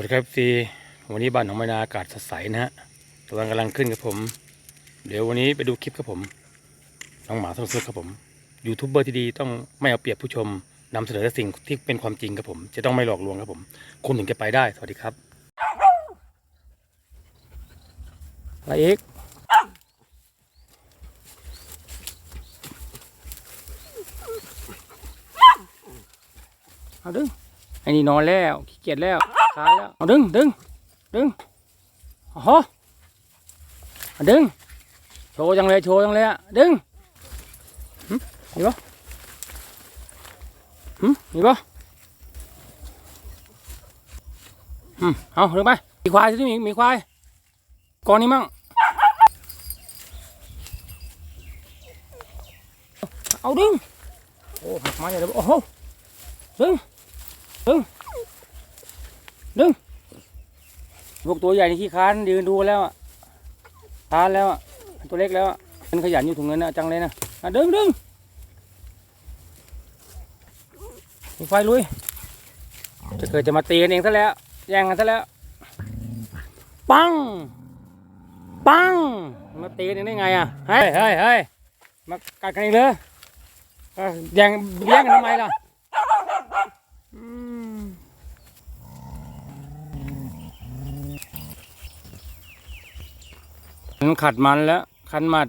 วัสดีครับซีวันนี้บ้านของมานาอากาศสดใสนะฮะตะวันกำลังขึ้นครับผม เดี๋ยววันนี้ไปดูคลิปครับผมน้องหมาสนุกครับผมยูทูบเบอร์ที่ดีต้องไม่เอาเปรียบผู้ชมนำเสนอแต่สิ่งที่เป็นความจริงครับผม จะต้องไม่หลอกลวงครับผม คุณถึงจะไปได้ สวัสดีครับอะไรอีกเอาดึงไอ้นี่นอนแล้วขี้เกียจแล้วาแล้ว เอาดึงดึงดึงโอ้โหเอดึง โชว์จังเลย โชว์จังเลยอะ ดึงหึมีปะหึมีปะอืมเอาดึงไป มีควายที่มีมีควายกองนี้มั่ง เอาดึง โอ้หักไม้ใหญ่เลยโอ้โหดึง ดึงพวกตัวใหญ่ในขี้ค้านยืนดูแล้วอะค้านแล้วอะตัวเล็กแล้วอะมันขยันอยู่ถุงเงินนะจังเลยนะอะดึงดึงมีไฟลุยจะเกิดจะมาตีกันเองซะแล้วแย่งกันซะแล้ว ปัง ปัง มาตีกันได้ไงอะเฮ้ยเฮ้ยเฮ้ยมากัดกันเองเลยเอ้าแย่งแย่งกันทำไมล่ะ มันขัดมันแล้วขันมัด